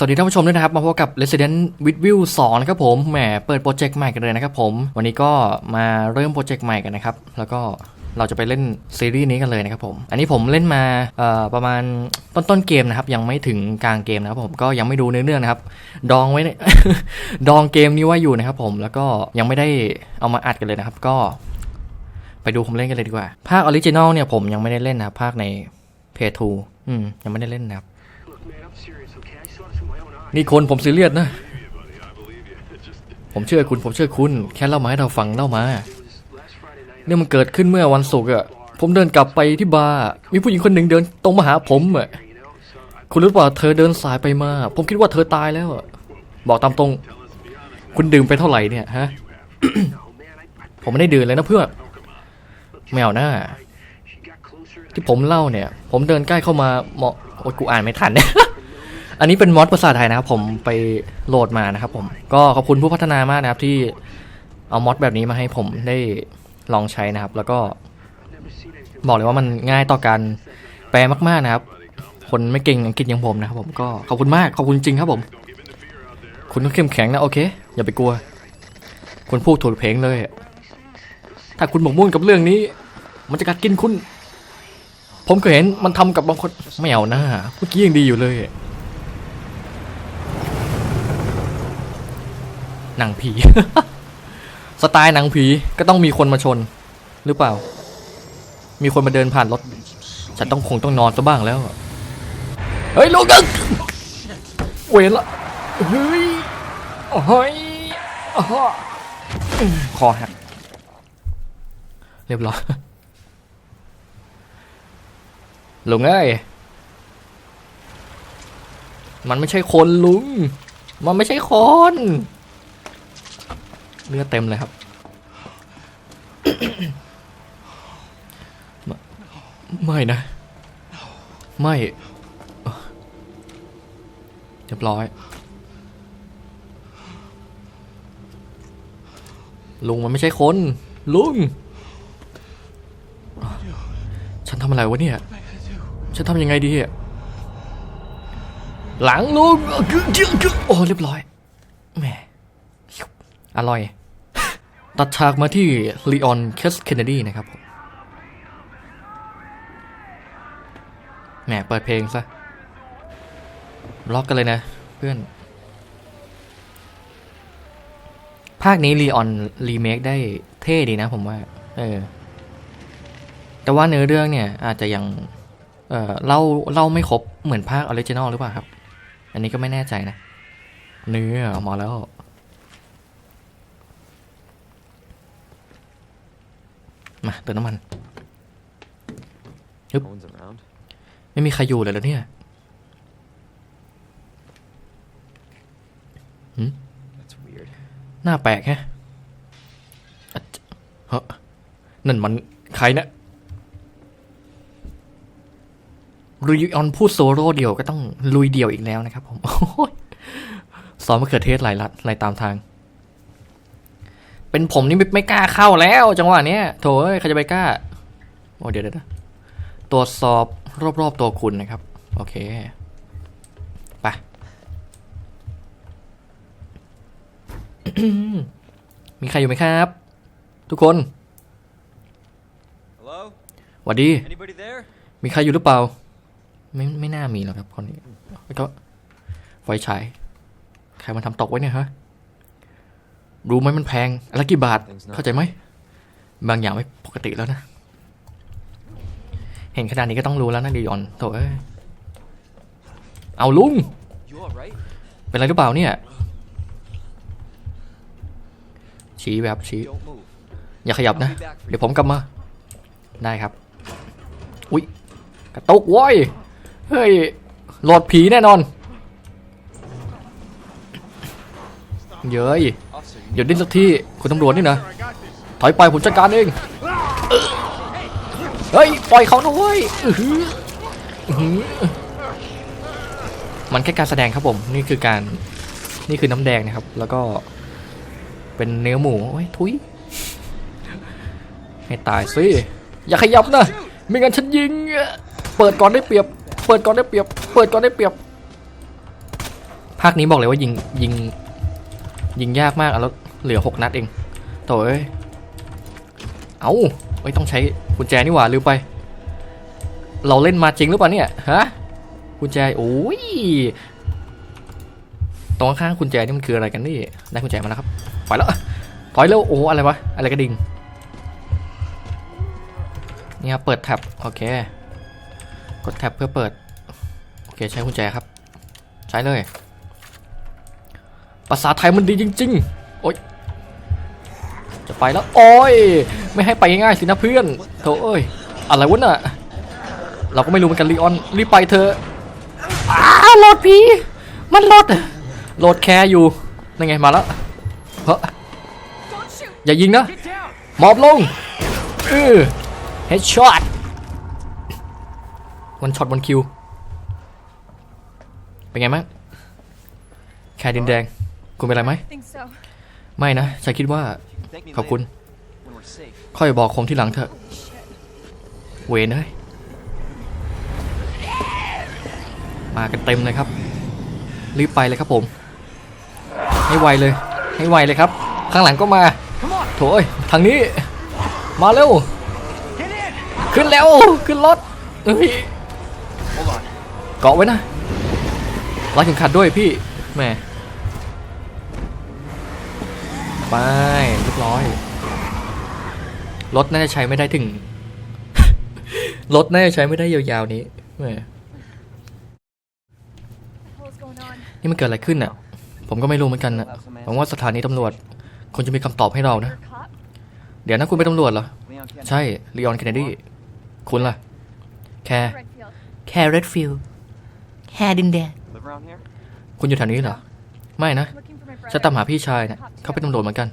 สวัสดีท่านผู้ชมด้วยนะครับ มาพบกับ Resident with View 2 นะครับผมแหมเปิดโปรเจกต์ใหม่กันเลยนะครับผม วันนี้ก็มาเริ่มโปรเจกต์ใหม่กันนะครับ แล้วก็เราจะไปเล่นซีรีส์นี้กันเลยนะครับผม อันนี้ผมเล่นมาประมาณต้นต้นๆเกมนะครับ ยังไม่ถึงกลางเกมนะครับผมก็ยังไม่ดูเนื้อเรื่องนะครับ ดองไว้ ดองเกมนี้ไว้อยู่นะครับผมแล้วก็ยังไม่ได้เอามาอัดกันเลยนะครับ ก็ ไปดูผมเล่นกันเลยดีกว่า ภาคออริจินอลเนี่ยผมยังไม่ได้เล่นนะครับภาคใน p 2อืมยังไม่ได้เล่นนะครับ นี่คนผมซีเรียสนะ ผมเชื่อคุณ ผมเชื่อคุณ แค่เล่ามาให้เราฟังเล่ามา เนี่ยมันเกิดขึ้นเมื่อวันศุกร์อะผมเดินกลับไปที่บาร์ มีผู้หญิงคนหนึ่งเดินตรงมาหาผมอะคุณรู้ป่าเธอเดินสายไปมา ผมคิดว่าเธอตายแล้วบอกตามตรง คุณดื่มไปเท่าไหร่เนี่ยฮะ ผมไม่ได้ดื่มเลยนะเพื่อนไม่เอาหน้า ที่ผมเล่าเนี่ย ผมเดินใกล้เข้ามาเหมาะโอ้ยกูอ่านไม่ทันเนี่ย อันนี้เป็นมอดภาษาไทยนะครับผมไปโหลดมานะครับผมก็ขอบคุณผู้พัฒนามากนะครับที่เอามอดแบบนี้มาให้ผมได้ลองใช้นะครับ แล้วก็บอกเลยว่ามันง่ายต่อการแปลมากๆนะครับ คนไม่เก่งอังกฤษอย่างผมนะครับผมก็ขอบคุณมากขอบคุณจริงครับผม คุณต้องเข้มแข็งนะโอเค อย่าไปกลัว คุณพูดถูกเพลงเลย ถ้าคุณหมกมุ่นกับเรื่องนี้ มันจะกัดกินคุณ ผมก็เห็นมันทำกับบางคนไม่เอาหน้าเมื่อกี้ยังดีอยู่เลย หนังผี สไตล์หนังผีก็ต้องมีคนมาชน หรือเปล่า มีคนมาเดินผ่านรถ ฉันต้องคงต้องนอนซะบ้างแล้ว เฮ้ยลูกเวรละเฮ้ยเฮ้ยอ้อคอหักเรียบร้อยลุงเอ้ย มันไม่ใช่คนลุง มันไม่ใช่คน เลือดเต็มเลยครับไม่ไม่นะ ไม่เรียบร้อย ลุงมันไม่ใช่คน ลุง ฉันทำอะไรวะเนี่ย ฉันทำยังไงดีอะหลังลุงโอ้เรียบร้อยแหมอร่อย ตัดฉากมาที่ลีออนเคสเคนเนดีนะครับผมแหมเปิดเพลงซะล็อกกันเลยนะเพื่อน ภาคนี้รีออนรีเมคได้เท่ดีนะผมว่า เออ แต่ว่าเนื้อเรื่องเนี่ย อาจจะยัง เออเล่าเล่าไม่ครบเหมือนภาคออริจินอลหรือเปล่าครับ อันนี้ก็ไม่แน่ใจนะ เนื้อออกมาแล้ว มาเติมน้ำมัน Yep. No one's around. ไม่มีใครอยู่เลยแล้วเนี่ย That's weird. หน้าแปลกแฮะอะจะเฮ้อนั่นมันใครนะรีออนพูดโซโล่เดียวก็ต้องลุยเดียวอีกแล้วนะครับผมโอ้ยซอสมะเขือเทศไหลลัดไหลตามทาง เป็นผมนี่ไม่ไม่กล้าเข้าแล้ว จังหวะเนี้ยโถเอ้ยใครจะไปกล้าโอ้เดี๋ยวเดี๋ยวเดี๋ยวตรวจสอบรอบๆตัวคุณนะครับ โอเคไปมีใครอยู่ไหมครับ ทุกคน Hello? หวัดดี Anybody there? มีใครอยู่หรือเปล่า ไม่ไม่น่ามีหรอกครับคนนี้แล้วก็ไฟฉายใครมาทำตกไว้เนี่ยฮะ รู้ไหมมันแพงอะไรกี่บาท เข้าใจไหม บางอย่างไม่ปกติแล้วนะ เห็นขนาดนี้ก็ต้องรู้แล้วนะดีออนโถเอ้ยเอาลุง You alright? เป็นไรหรือเปล่าเนี่ย ชี้แบบชี้ Don't move. อย่าขยับ I'll นะ be back for เดี๋ยว you. ผมกลับมา ได้ครับ อุ๊ยกระตุกโว้ยเฮ้ยโหลดผีแน่นอนเย้ย Officer, หยุดดิ้นสักที่คุณตำรวจนี่นะถอยไปผมจัดการเองเฮ้ยปล่อยเขาด้วยอื้อหืออื้อหือมันแค่การแสดงครับผมนี่คือการนี่คือน้ำแดงนะครับ แล้วก็เป็นเนื้อหมูโอ้ยทุยให้ตายสิอย่าขยับนะไม่งั้นฉันยิงเปิดก่อนได้เปรียบ เปิดก่อนได้เปรียบ เปิดก่อนได้เปรียบภาคนี้บอกเลยว่ายิงยิง ยิงยากมากอะแล้วเหลือหกนัดเองโถ่เอ้ยเอาไม่ต้องใช้กุญแจนี่หว่าลืมไป เราเล่นมาจริงหรือเปล่าเนี่ยฮะกุญแจโอ้ยตรงข้างกุญแจนี่มันคืออะไรกันนี่ได้กุญแจมาแล้วครับไปแล้วถอยเร็วโอ้อะไรวะอะไรกระดิ่งนี่ครับเปิดแท็บโอเคกดแท็บเพื่อเปิดโอเคใช้กุญแจครับ ใช้เลย ภาษาไทยมันดีจริง ๆ โอ๊ย จะไปแล้ว โอ้ยไม่ให้ไปง่ายๆสินะเพื่อนโถเอ้ย อะไรวะน่ะ เราก็ไม่รู้เหมือนกันลีออน รีบไปเถอะอ้าโหลดผีมันโหลดโหลดแคร์อยู่นั่นไงมาแล้วเฮ้ยอย่ายิงนะหมอบลงเออเฮดช็อตวันช็อตวันคิว เป็นไงบ้างแคร์ดินแดง คุณเป็นไรไหม think so. ไม่นะ ฉันคิดว่า Thank me ขอบคุณ later when we're safe. ค่อยบอกผมที่หลังเถอะ เวนเอ้ย มากันเต็มเลยครับ รีบไปเลยครับผม ให้ไวเลย ให้ไวเลยครับ ข้างหลังก็มา โถยทางนี้ มาเร็ว ขึ้นแล้ว ขึ้นรถเฮ้ย Hold on. เกาะไว้นะรัดเข็มขัดด้วยพี่แหม่ ไปเรียบร้อย รถน่าจะใช้ไม่ได้ถึง รถน่าจะใช้ไม่ได้ยาวๆนี้แหม What the hell is going on? นี่มันเกิดอะไรขึ้นอะ ผมก็ไม่รู้เหมือนกันนะหวังว่าสถานีตำรวจคงจะมีคำตอบให้เรานะ You're a cop? เดี๋ยวนะคุณเป็นตำรวจเหรอ Leon Kennedy. ใช่ลีออนเคนเนดีคุณล่ะ แคร์ Redfield. แคร์เรดฟิลแคร์ดินแดง Live around here? คุณอยู่แถวนี้เหรอ ไม่นะ ฉันตามหาพี่ชายเนะเขาเป็นตำรวจเหมือนกัน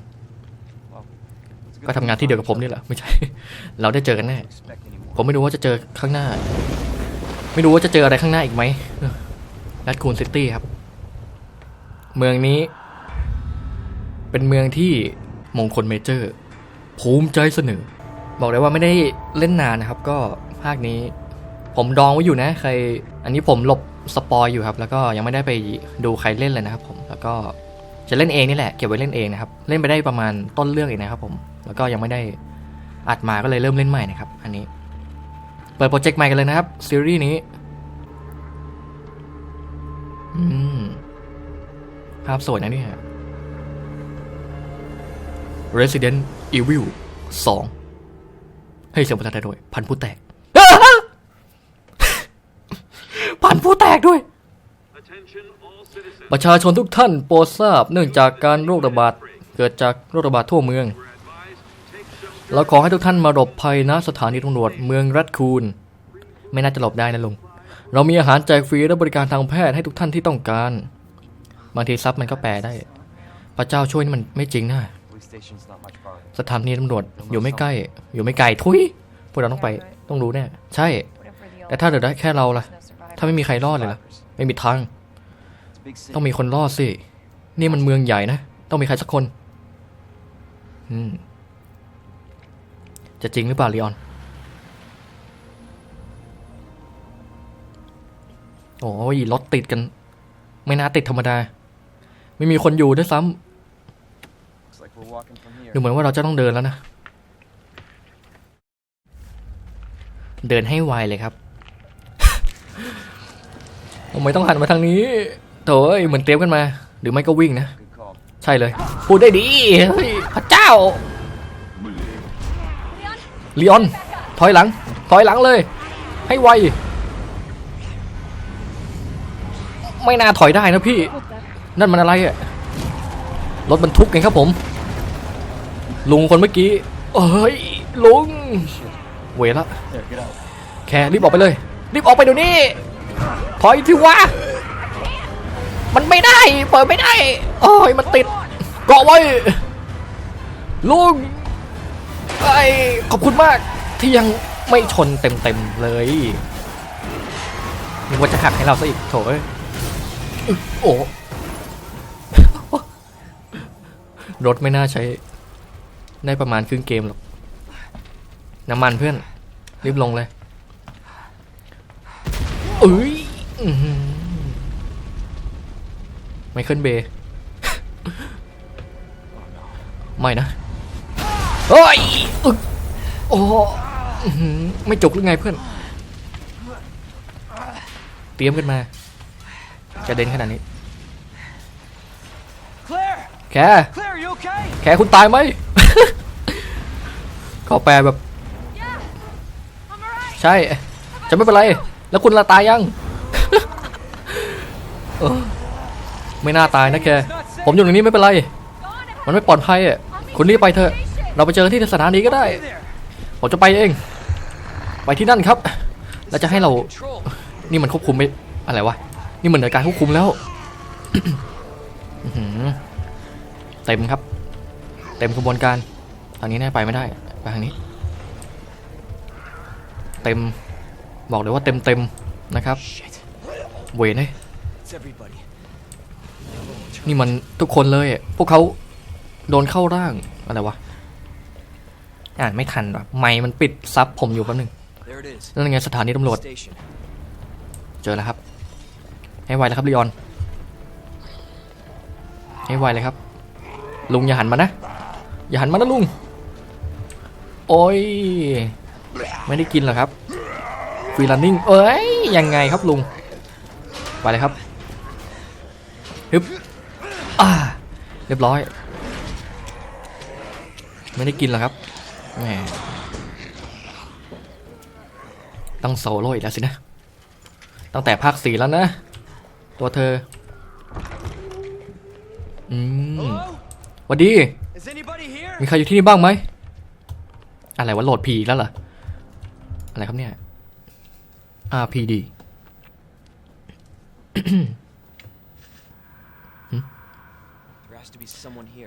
ก็ทำงานที่เดียวกับผมนี่แหละไม่ใช่ เราได้เจอกันแน่ผมไม่รู้ว่าจะเจอข้างหน้า ไม่รู้ว่าจะเจออะไรข้างหน้าอีกไหมนัดคูนซิตี้ครับ เมืองนี้ เป็นเมืองที่มงคลเมเจอร์ ภูมิใจเสนอ บอกเลยว่าไม่ได้เล่นนานนะครับ ก็ภาคนี้ ผมดองไว้อยู่นะ ใคร อันนี้ผมหลบสปอยอยู่ครับ แล้วก็ยังไม่ได้ไปดูใครเล่นเลยนะครับผมแล้วก็ จะเล่นเองนี่แหละเก็บไว้เล่นเองนะครับ เล่นไปได้ประมาณต้นเรื่องเองนะครับผม แล้วก็ยังไม่ได้อัดมาก็เลยเริ่มเล่นใหม่นะครับ อันนี้ เปิดโปรเจกต์ใหม่กันเลยนะครับซีรีส์นี้ อืม ภาพสวยนะนี่ย Resident Evil 2ให้เสียงประทานโดยพันผู้แตก พันผู้แตกด้วย ประชาชนทุกท่านโปรดทราบเนื่องจากการโรคระบาดเกิดจากโรคระบาดทั่วเมือง เราขอให้ทุกท่านมาหลบภัยณสถานีตำรวจเมืองรัดคูนไม่น่าจะหลบได้นะลุงเรามีอาหารแจกฟรีและบริการทางแพทย์ให้ทุกท่านที่ต้องการบางทีซับมันก็แปลได้ พระเจ้าช่วยนี่มันไม่จริงนะสถานีตำรวจอยู่ไม่ใกล้ อยู่ไม่ไกลทุยพวกเราต้องไปต้องรู้แน่ใช่ แต่ถ้าเหลือได้แค่เราล่ะ ถ้าไม่มีใครรอดเลยล่ะ ไม่มีทาง ต้องมีคนรอดสิ นี่มันเมืองใหญ่นะ ต้องมีใครสักคน อืม จะจริงหรือเปล่าลีออน โอ้ยรถติดกัน ไม่น่าติดธรรมดา ไม่มีคนอยู่ด้วยซ้ำดูเหมือนว่าเราจะต้องเดินแล้วนะ เดินให้ไวเลยครับทำไมต้องหันมาทางนี้ โถ่เอ้ยเหมือนเตรียมกันมา หรือไม่ก็วิ่งนะ ใช่เลย พูดได้ดีเฮ้ยพระเจ้าลีออน ถอยหลัง ถอยหลังเลย ให้ไว ไม่น่าถอยได้นะพี่ นั่นมันอะไรอะรถบรรทุกไงครับผม ลุงคนเมื่อกี้เอ้ย ลุง เวละ แค่รีบออกไปเลย รีบออกไปเดี๋ยวนี้ ถอยที่วะ มันไม่ได้ เปิดไม่ได้ โอ้ย มันติด เกาะไว้ ลุงไอขอบคุณมากที่ยังไม่ชนเต็มๆเลยนึกว่าจะหักให้เราซะอีกโถยโอ้รถไม่น่าใช้ ได้ประมาณครึ่งเกมหรอก น้ำมันเพื่อน รีบลงเลยเอ้ย ไมเคิลเบย์ไม่นะเฮ้ยอึกโอ้อื้อหือไม่จกหรือไงเพื่อน เตรียมกันมา จะเด่นขนาดนี้ Claire! แค Claire, you okay? แคคุณตายไหมเขาแปลแบบ ใช่ จะไม่เป็นไร แล้วคุณละตายยังเออ ไม่น่าตายนะแก ผมอยู่ตรงนี้ไม่เป็นไร มันไม่ปลอดภัยอะ คุณรีบไปเถอะ เราไปเจอที่สถานีก็ได้ ผมจะไปเอง ไปที่นั่นครับ แล้วจะให้เรา นี่มันควบคุมไม่อะไรวะ นี่มันเหนือการควบคุมแล้วเต็มครับ เต็มกระบวนการทางนี้แน่ไปไม่ได้ ไปทางนี้ เต็ม บอกเลยว่าเต็มเต็มนะครับ เวนเอ้ย นี่มันทุกคนเลยอะพวกเขาโดนเข้าร่าง อะไรวะ อ่านไม่ทันว่ะไมค์มันปิดซับผมอยู่แป๊บนึง There it is. นั่นไงสถานีตำรวจ Station. เจอแล้วครับ ให้ไวเลยครับลีออน ให้ไวเลยครับ ลุงอย่าหันมานะ อย่าหันมานะลุง โอ้ย ไม่ได้กินเหรอครับฟรีลันนิ่งเอ้ย ยังไงครับลุง ไปเลยครับ ฮึบอ่าเรียบร้อย ไม่ได้กินเหรอครับแหมต้องโซโล่อีกแล้วสินะ ตั้งแต่ภาคสี่แล้วนะ ตัวเธอ อืมวัสดี มีใครอยู่ที่นี่บ้างไหม อะไรวะโหลดผีแล้วเหรอ อะไรครับเนี่ย RPD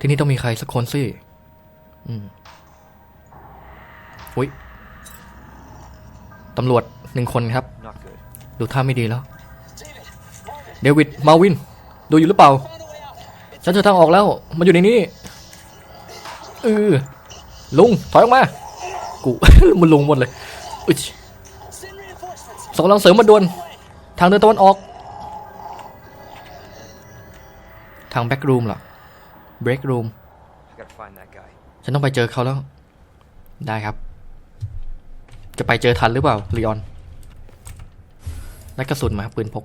ที่นี่ต้องมีใครสักคนสิอืมอุ้ยตำรวจหนึ่งคนครับ Not good. ดูท่าไม่ดีแล้ว เดวิด มาวิน ดูอยู่หรือเปล่า ฉันเจอทางออกแล้ว มันอยู่ในนี้เออลุง ถอยออกมา กู มันลุงหมดเลยอุ๊ยส่งกำลังเสริมมาด่วน ทางเดินตะวันออก ทางแบ็กรูมเหรอ เบรกรูม I gotta find that guy. ฉันต้องไปเจอเขาแล้ว ได้ครับ จะไปเจอทันหรือเปล่าลีออนได้กระสุนมาปืนพก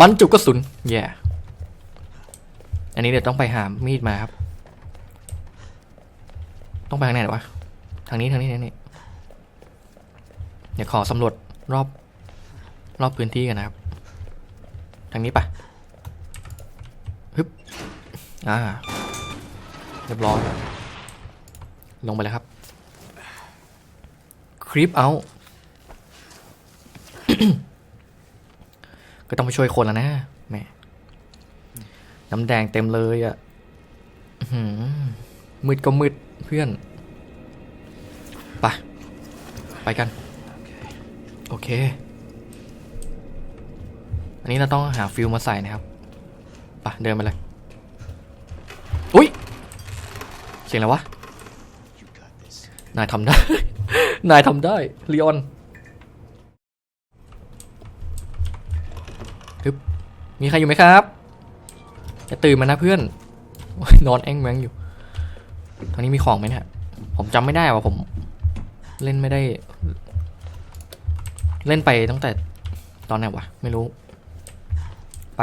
บรรจุกระสุนแย่อันนี้เดี๋ยวต้องไปหามีดมาครับ ต้องไปทางไหนวะ ทางนี้ทางนี้ทางนี้เดี๋ยวขอสำรวจรอบรอบพื้นที่กันนะครับ ทางนี้ปะฮึบ อ่าเรียบร้อย ลงไปเลยครับคลิปเอาก็ต้องไปช่วยคนแล้วนะแม่น้ำแดงเต็มเลยอะ่ะหือมืดก็มืดเพื่อนไปไปกัน โอเค อันนี้เราต้องหาฟิลมาใส่นะครับไปเดินไปเลย เสียงอะไรวะ You got this. นายทำได้ นายทำได้ลีออนฮึบมีใครอยู่ไหมครับจะตื่นมานะเพื่อนโอ๊ยนอนแอ้งแมงอยู่ทางนี้มีของไหมเนี่ยผมจำไม่ได้ว่าผม เล่นไม่ได้ เล่นไปตั้งแต่ตอนไหนวะ ไม่รู้ ไป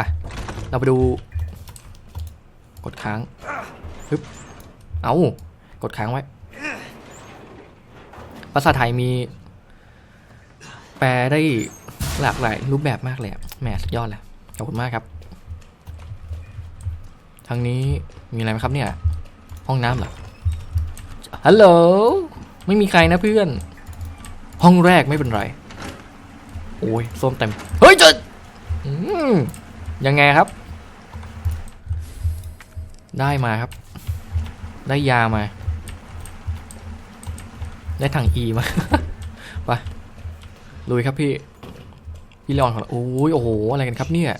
เราไปดู กดค้างฮึบ เอากดค้างไว้ ภาษาไทยมี แปลได้หลากหลายรูปแบบมากเลยอะแหมสุดยอดเลยขอบคุณมากครับ ทางนี้มีอะไรไหมครับเนี่ย ห้องน้ำเหรอ ฮัลโหล ไม่มีใครนะเพื่อน ห้องแรกไม่เป็นไร โอ้ยส้มเต็ม เฮ้ยเจดยังไงครับ ได้มาครับ ได้ยามา ได้ถังอีมา ไปลุยครับพี่ พี่ลอนของเราโอ้ยโอ้โห อะไรกันครับเนี่ย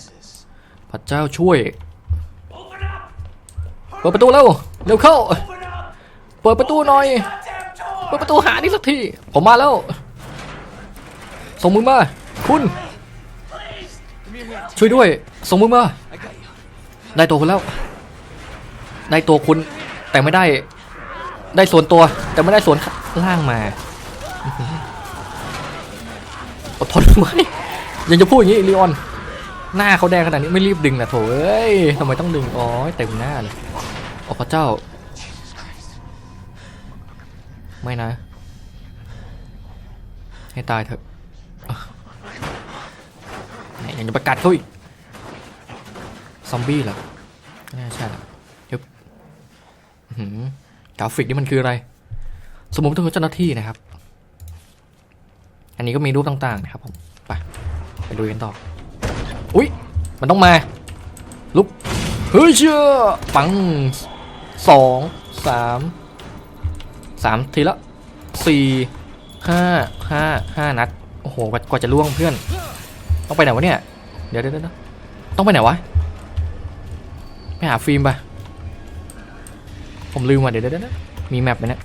พระเจ้าช่วย เปิดประตูเร็วเร็วเข้า เปิดประตูหน่อย เปิดประตูหานี่สักที ผมมาแล้ว ส่งมือมา คุณ ช่วยด้วย ส่งมือมา ได้ตัวคุณแล้ว ได้ตัวคุณ แต่ไม่ได้ได้ส่วนตัว แต่ไม่ได้ส่วนล่างมาอดทนไหมยังจะพูดอย่างนี้ลีออน หน้าเขาแดงขนาดนี้ไม่รีบดึงนะโถเอ้ยทำไมต้องดึงอ๋อเต็มหน้าเลยโอ้พระเจ้า ไม่นะ ให้ตายเถอะไหนยังจะประกาศเขาอีก ซอมบี้เหรอไม่ใช่หรอกยึบอื้อหือ กราฟิกนี่มันคืออะไร สมมติต้องเจ้าหน้าที่นะครับ อันนี้ก็มีรูปต่างๆนะครับผม ไป ไปดูกันต่อ อุ๊ยมันต้องมา ลุก เฮ้ยเชื่อ ปังสองสามสามทีละสี่ห้าห้าห้านัด โอ้โห กว่ากว่าจะล่วงเพื่อน ต้องไปไหนวะเนี่ย เดี๋ยวเดี๋ยวเดี๋ยวต้องไปไหนวะ ไปหาฟิล์มไป ผมลืมว่ะเดี๋ยวเดี๋ยวมีแมปไหมเนี่ย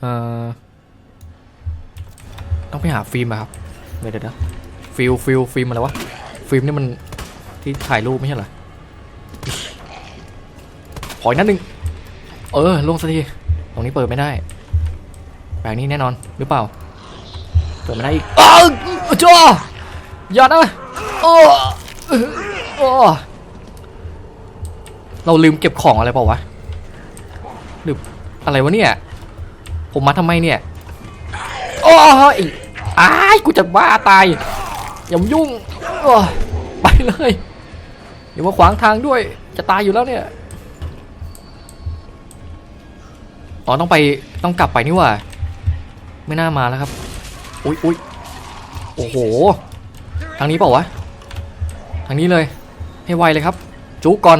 เอ่อต้องไปหาฟิล์มอะครับเดี๋ยวเดี๋ยวฟิลฟิลฟิล์มอะไรวะฟิล์มนี่มันที่ถ่ายรูปไม่ใช่เหรอขออีกนัดหนึ่งเออลงสักทีตรงนี้เปิดไม่ได้แบบนี้แน่นอนหรือเปล่า เปิดไม่ได้อีกอ้าวจ้าอย่านะโอ้โอ้ เราลืมเก็บของอะไรเปล่าวะหรืออะไรวะเนี่ย ผมมาทำไมเนี่ย โอ้ยอ้ายกูจะบ้าตาย อย่ามายุ่งไปเลยอย่ามาขวางทางด้วย จะตายอยู่แล้วเนี่ย อ๋อต้องไปต้องกลับไปนี่ว่า ไม่น่ามาแล้วครับ อุ๊ยอุ๊ยโอ้โห ทางนี้เปล่าวะ ทางนี้เลย ให้ไวเลยครับ จุกก่อน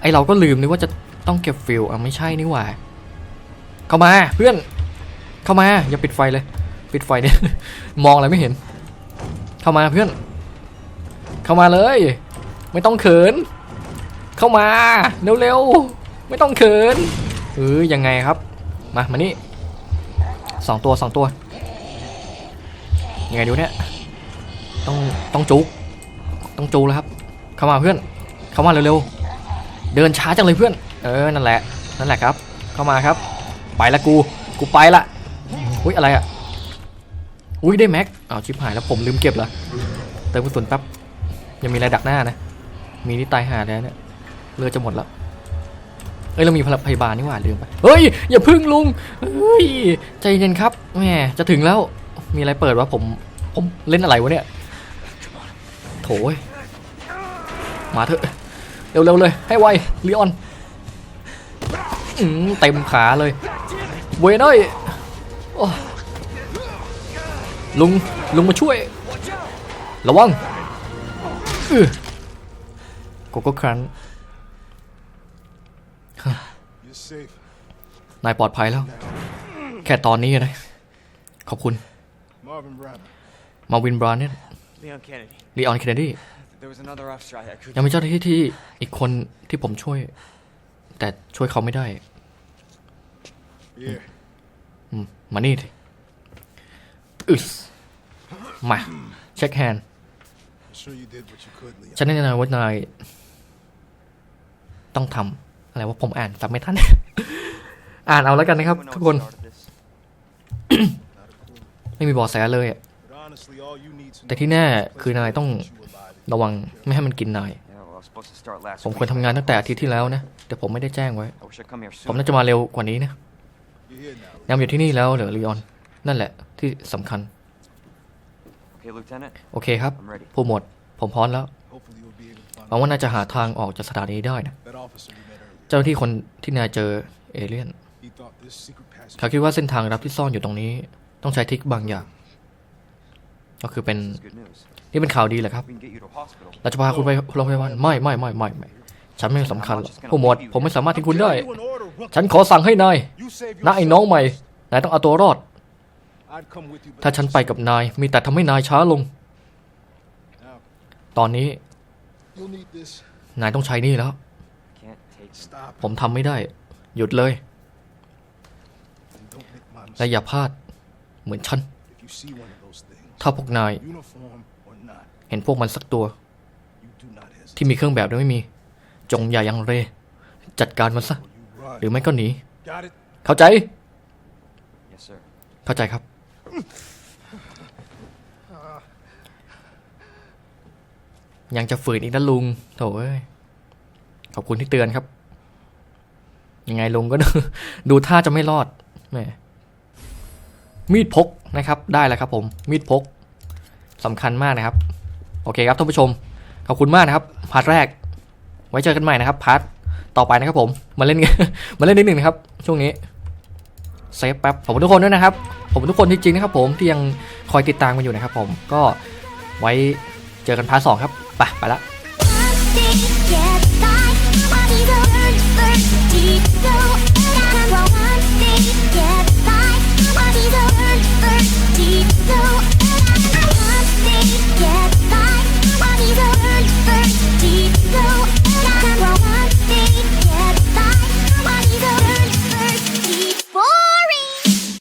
ไอเราก็ลืมนึกว่าจะต้องเก็บฟิลอะไม่ใช่นี่หว่า เข้ามาเพื่อน เข้ามาอย่าปิดไฟเลย ปิดไฟเนี่ยมองอะไรไม่เห็น เข้ามาเพื่อน เข้ามาเลย ไม่ต้องเขิน เข้ามาเร็วๆไม่ต้องเขินเออยังไงครับ มามานี่สองตัวสองตัวยังไงดูเนี่ยต้องต้องจุกต้องจูแล้วครับ เข้ามาเพื่อน เข้ามาเร็วๆ เดินช้าจังเลยเพื่อน เออ นั่นแหละ นั่นแหละครับ เข้ามาครับ ไปละกู กูไปละ อุ้ยอะไรอะ อุ้ยได้แม็กอ้าวชิบหายแล้วผมลืมเก็บละเติมกระสุนแป๊บ ยังมีอะไรดักหน้านะ มีนี่ตายหาแล้วเนี่ย เลือดจะหมดแล้วเอ้ยเรามีพยาบาลนี่หว่าลืมไป เฮ้ยอย่าพึ่งลุง เฮ้ยใจเย็นครับแหมจะถึงแล้ว มีอะไรเปิดวะผม ผมเล่นอะไรวะเนี่ย โถยมาเถอะ เร็วๆเลย ให้ไวลีออนอืมเต็มขาเลย เวยน้อยโอ้ลุง ลุงมาช่วย ระวังอื้อโกโก้ครัน You're safe. นายปลอดภัยแล้ว แค่ตอนนี้นะ ขอบคุณ Marvin Brandt. มาวินบรานเนี่ย Leon Kennedy. ลีออนเคนเนดี There was another officer I, I couldn't. ยังมีเจ้าหน้าที่ที่อีกคนที่ผมช่วย แต่ช่วยเขาไม่ได้ Yeah. อืมมานี่ดิอึสมา เช็คแฮนด์ I'm sure you did what you could, Leon. ฉันแน่นอนว่านายต้องทำอะไรว่าผมอ่านฟังไม่ทัน อ่านเอาแล้วกันนะครับ Who knows ทุกคน what started this? Not a clue. ไม่มีเบอแสเลยอะ But honestly, all you need to แต่ know ที่ is แน่ this place คือนายต้อง keeps you alive. ระวังไม่ให้มันกินนาย Yeah, well, I was supposed to start last ผม week. ควรทำงานตั้งแต่อาทิตย์ที่แล้วนะ แต่ผมไม่ได้แจ้งไว้ I wish I'd come here ผม sooner. น่าจะมาเร็วกว่านี้นะ You're here now. ยามอยู่ที่นี่แล้วเหรอลีออน นั่นแหละที่สำคัญ Okay, Lieutenant. โอเคครับ I'm ready. ผู้หมวดผมพร้อมแล้ว Hopefully, you'll be able to find หวังว่าน่าจะหาทางออกจากสถานีได้นะ that officer we met earlier. เจ้าหน้าที่คนที่นายเจอเอเลี่ยน He thought this secret passage เขาคิดว่าเส้นทางลับที่ซ่อนอยู่ตรงนี้ ต้องใช้ทริคบางอย่าง ก็คือเป็น This is good news. นี่เป็นข่าวดีแหละครับ We can get you to a hospital. เราจะพาคุณไปโรงพยาบาลไม่ไม่ไม่ไม่ไม่ฉันไม่สำคัญหรอกผู้หมวดผมไม่สามารถทิ้งคุณได้ Give you an order, rookie. ฉันขอสั่งให้นาย You save นะไอ้ yourself น้องใหม่ first. นายต้องเอาตัวรอด I'd come with you, but ถ้าฉันไปกับนายมีแต่ทำให้นายช้าลง now ตอนนี้ you'll need this. นายต้องใช้นี่แล้ว Can't take them. Stop ผมทำไม่ได้ หยุดเลย and don't make my และ mistake. อย่าพลาด เหมือนฉัน ถ้าพวกนาย uniform or not, เห็นพวกมันสักตัว ที่มีเครื่องแบบด้วยไม่มี จงอย่ายังเร จัดการมันซะ You run. หรือไม่ก็หนี Got it? เข้าใจ Yes, sir. เข้าใจครับ ยังจะฝืนอีกนะลุงโถเอ้ย ขอบคุณที่เตือนครับ ยังไงลุงก็ดูท่าจะไม่รอดแหม มีดพกนะครับได้แล้วครับผมมีดพกสำคัญมากนะครับ โอเคครับท่านผู้ชม ขอบคุณมากนะครับพาร์ทแรก ไว้เจอกันใหม่นะครับพาร์ทต่อไปนะครับผมมาเล่นมาเล่นนิดหนึ่งนะครับ ช่วงนี้เซฟแป๊บขอบคุณทุกคนด้วยนะครับขอบคุณทุกคนจริงๆนะครับ ผมที่ยังคอยติดตามกันอยู่นะครับ ผมก็ไว้เจอกันพาร์ทสองครับไปไปละ